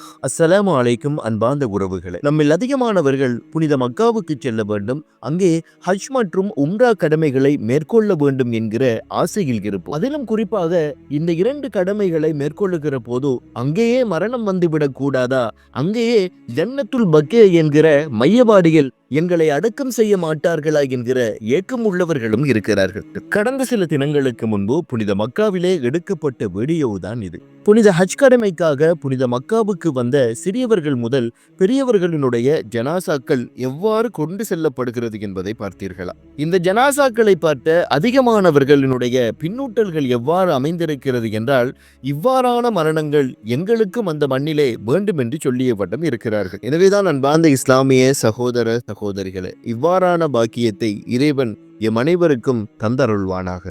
அஸ்ஸலாமு அலைக்கும் அன்பார்ந்த உறவுகளை. நம்மில் அதிகமானவர்கள் புனித மக்காவுக்கு செல்ல வேண்டும். அங்கே ஹஜ் மற்றும் உம்ரா கடமைகளை மேற்கொள்ள வேண்டும் என்கிற ஆசையில் இருப்போம். அதிலும் குறிப்பாக இந்த இரண்டு கடமைகளை மேற்கொள்ளுகிற போது அங்கேயே மரணம் வந்துவிடக் கூடாதா? அங்கேயே ஜன்னத்துல் பக்கே என்கிற மையவாடியில் எங்களை அடக்கம் செய்ய மாட்டார்களா என்கிற ஏக்கம் உள்ளவர்களும் இருக்கிறார்கள். கடந்த சில தினங்களுக்கு முன்பு புனித மக்காவிலே எடுக்கப்பட்ட வீடியோ தான் இது. புனித ஹஜ் கடமைக்காக புனித மக்காவுக்கு வந்த சிறியவர்கள் முதல் பெரியவர்களினுடைய ஜனாசாக்கள் எவ்வாறு கொண்டு செல்லப்படுகிறது என்பதை பார்த்தீர்களா? இந்த ஜனாசாக்களை பார்த்த அதிகமானவர்களினுடைய பின்னூட்டல்கள் எவ்வாறு அமைந்திருக்கிறது என்றால் இவ்வாறான மரணங்கள் எங்களுக்கும் அந்த மண்ணிலே வேண்டும் என்று சொல்லிய வட்டம் இருக்கிறார்கள். எனவேதான் அன்பார்ந்த இஸ்லாமிய சகோதர சகோதரிகளே இவ்வாறான பாக்கியத்தை இறைவன் எம் அனைவருக்கும் தந்தருள்வானாக.